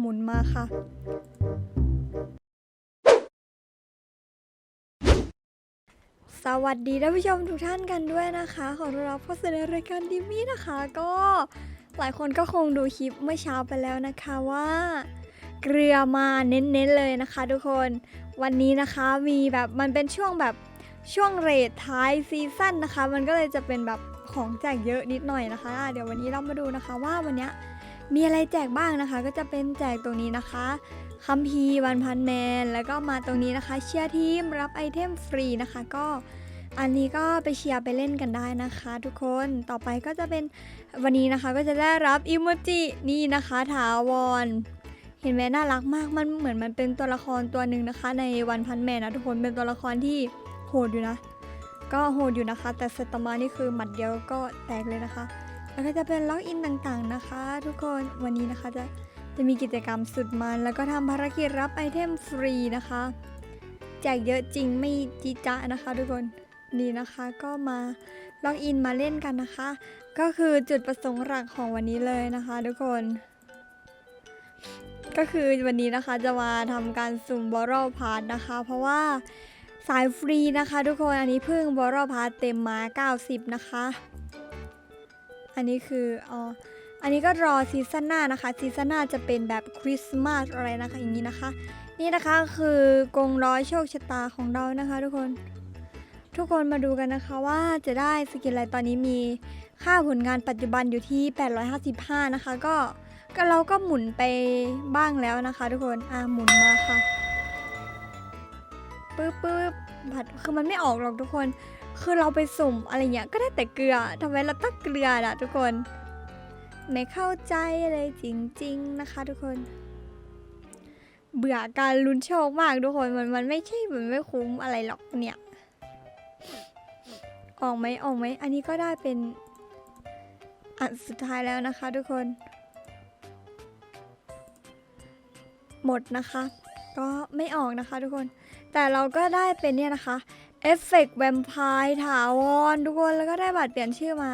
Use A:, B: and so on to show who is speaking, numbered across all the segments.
A: หมุนมาค่ะ สวัสดีท่านผู้ชมทุกท่านกันด้วยนะคะ ขอต้อนรับเข้าสู่ในรายการดิมี่นะคะ ก็หลายคนก็คงดูคลิปเมื่อเช้าไปแล้วนะคะว่า เกลือมาเน้นๆเลยนะคะ ทุกคนวันนี้นะคะมีแบบมันเป็นช่วงแบบช่วงเรทท้ายซีซั่นนะคะ มันก็เลยจะเป็นแบบของแจกเยอะนิดหน่อยนะคะอะเดี๋ยววันนี้เรามาดูนะคะว่าวันเนี้ย มีอะไรแจกบ้างนะคะ ก็จะเป็นแจกตรงนี้นะคะคัมภีวันพันแมน แล้วก็มาตรงนี้นะคะ เชียร์ทีมรับไอเทมฟรีนะคะ ก็อันนี้ก็ไปเชียร์ไปเล่นกันได้นะคะ ทุกคนต่อไปก็จะเป็นวันนี้นะคะ ก็จะได้รับอิโมจินี่นะคะถาวรเห็นไหมน่ารักมากมันเหมือนมันเป็นตัวละครตัวหนึ่งนะคะ ในวันพันแมนนะทุกคนเป็นตัวละครที่โหดอยู่นะ ก็โหดอยู่นะคะ แต่เซตมานี่คือหมัดเดียวก็แตกเลยนะคะ แล้วก็จะเป็นล็อกอินต่างๆนะคะ ทุกคนวันนี้นะคะจะจะมีกิจกรรมสุดมัน แล้วก็ทำภารกิจรับไอเทมฟรีนะคะแจกเยอะจริงไม่จีจะนะคะ ทุกคนนี่นะคะก็มาล็อกอินมาเล่นกันนะคะ ก็คือจุดประสงค์หลักของวันนี้เลยนะคะ ทุกคน ก็คือวันนี้นะคะจะมาทำการสุ่มบอร l พาร์ทนะคะ เพราะว่าสายฟรีนะคะ ทุกคนอันนี้เพิ่งบอร l พาร์ทเต็มมา 90 นะคะ อันนี้คืออ๋ออันนี้ก็รอซีซั่นหน้านะคะซีซั่นหน้าจะเป็นแบบคริสต์มาสอะไรนะคะอย่างนี้นะคะ นี่นะคะคือกรงร้อยโชคชะตาของเรานะคะ ทุกคน ทุกคนมาดูกันนะคะว่าจะได้สกินอะไรตอนนี้มีค่าผลงานปัจจุบันอยู่ที่ 855 นะคะ ก็ก็เราก็หมุนไปบ้างแล้วนะคะ ทุกคนอะหมุนมาค่ะ ปึ๊บปึ๊บผัดคือมันไม่ออกหรอกทุกคน คือเราไปสุ่มอะไรเงี้ยก็ได้แต่เกลือทำไมเราต้องเกลือล่ะทุกคน ไม่เข้าใจเลยจริง ๆนะคะ ทุกคน เบื่อการลุ้นโชคมากทุกคนมันมันไม่ใช่มันไม่คุ้มอะไรหรอกเนี่ย ออกไหมออกไหมอันนี้ก็ได้เป็นอันสุดท้ายแล้วนะคะ ทุกคน หมดนะคะ ก็ไม่ออกนะคะ ทุกคน แต่เราก็ได้เป็นเนี่ยนะคะเอฟเฟกต์แวมไพร์ถาวรทุกคนแล้วก็ได้บัตรเปลี่ยนชื่อมา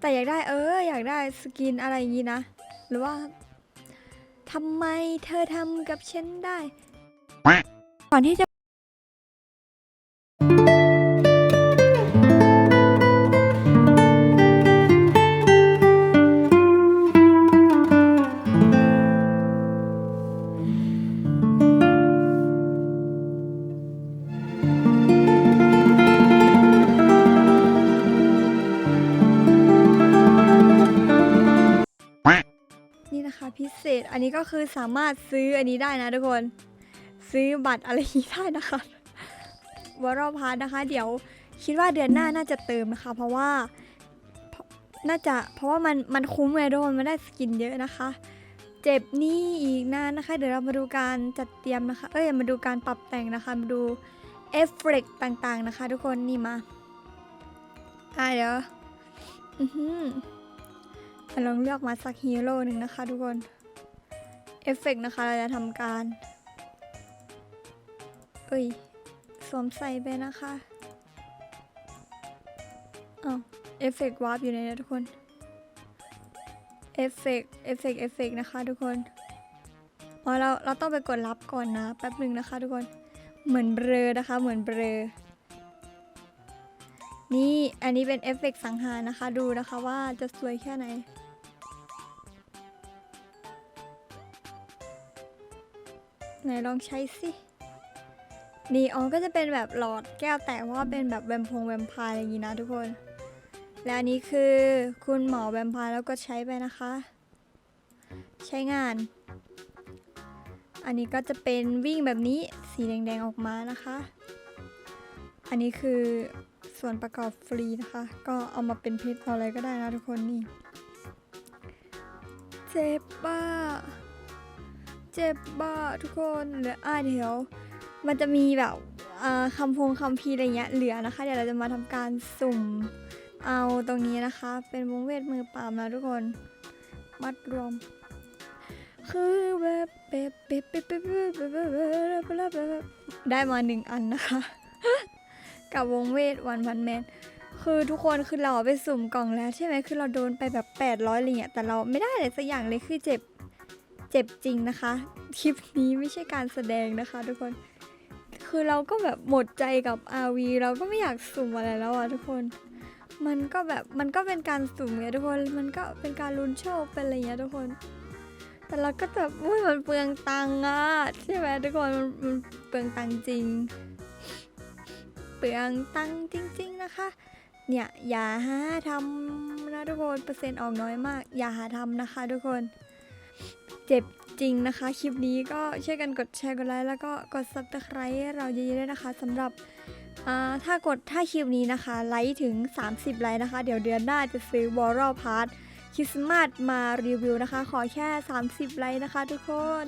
A: แต่อยากได้เออ อยากได้สกินอะไรอย่างนี้นะ หรือว่าทำไมเธอทำกับฉันได้ ก่อนที่จะนี่นะคะ พิเศษ อันนี้ก็คือสามารถซื้ออันนี้ได้นะทุกคน ซื้อบัตรอะไรอย่างนี้ได้นะคะวอรพาร์นะคะ เดี๋ยวคิดว่าเดือนหน้าน่าจะเติมนะคะ เพราะว่าน่าจะเพราะว่ามันมันคุ้มไงทุกคนมันได้สกินเยอะนะคะ เจ็บนี่อีกนานนะคะ เดี๋ยวเรามาดูการจัดเตรียมนะคะ เอ้ยมาดูการปรับแต่งนะคะ มาดูเอฟเฟกต์ต่างๆนะคะ ทุกคนนี่มาอะเดี๋ยวอือหือ อะลองเลือกมาสักฮีโร่หนึ่งนะคะทุกคน เอฟเฟกต์นะคะเราจะทำการ เอ้ย สวมใส่ไปนะคะอ้าวเอฟเฟกต์วาร์ปอยู่ในนี้ทุกคน เอฟเฟกต์เอฟเฟกต์เอฟเฟกต์นะคะทุกคนอ๋อเราเราต้องไปกดรับก่อนนะแป๊บหนึ่งนะคะทุกคน เหมือนเบลอนะคะ เหมือนเบลอนี่ อันนี้เป็นเอฟเฟกต์สังหารนะคะ ดูนะคะว่าจะสวยแค่ไหน ไหนลองใช้สินี่อ๋อก็จะเป็นแบบหลอดแก้วแตกเพราะว่าเป็นแบบแวมพงแวมพร์อะไรอย่างนี้นะทุกคน และอันนี้คือคุณหมอแวมพร์แล้วก็ใช้ไปนะคะ ใช้งาน อันนี้ก็จะเป็นวิ่งแบบนี้สีแดงๆออกมานะคะ อันนี้คือส่วนประกอบฟรีนะคะ ก็เอามาเป็นเพชรเอาอะไรก็ได้นะทุกคนนี่ เจ็บบ้า เจ็บบ้าทุกคนเหลืออ่าเถวมันจะมีแบบคำพงคำพีอะไรเงี้ยเหลือนะคะ เดี๋ยวเราจะมาทำการสุ่มเอาตรงนี้นะคะ เป็นวงเวทมือปามนะทุกคน มัดรวม คือแบบเป๊ะเป๊ะเป๊ะเป๊ะเป๊ะเป๊ะเป๊ะเป๊ะเป๊ะเป๊ะได้มาหนึ่งอันนะคะ กับวงเวทวันพันแมนคือทุกคนคือเราไปสุ่มกล่องแล้วใช่ไหมคือเราโดนไปแบบ800อยอะไรเงี้ยแต่เราไม่ได้อะไรสักอย่างเลยคือเจ็บ เจ็บจริงนะคะ คลิปนี้ไม่ใช่การแสดงนะคะ ทุกคน คือเราก็แบบหมดใจกับ RV เราก็ไม่อยากสุ่มอะไรแล้วอะทุกคน มันก็แบบมันก็เป็นการสุ่มไงทุกคน มันก็เป็นการลุ้นโชคเป็นอะไรเงี้ยทุกคน แต่เราก็แบบอุ้ยมันเปลืองตังค์อะใช่ไหมทุกคนมันมันเปลืองตังค์จริง เปลืองตังค์จริง ๆ นะคะ เนี่ยอย่าหาทำนะทุกคนเปอร์เซ็นต์ออกน้อยมาก อย่าหาทำนะคะ ทุกคน จ็บจริงนะคะ คลิปนี้ก็ช่วยกันกดแชร์กดไลค์แล้วก็กด subscribe เราเยอะๆด้วยนะคะสำหรับถ้ากดถ้าคลิปนี้นะคะ ไลค์ถึง 30 ไลค์นะคะ เดี๋ยวเดือนหน้าจะซื้อ w a r r a l Pass คริสต์มาสมารีวิวนะคะ ขอแค่ 30 ไลค์นะคะทุกคน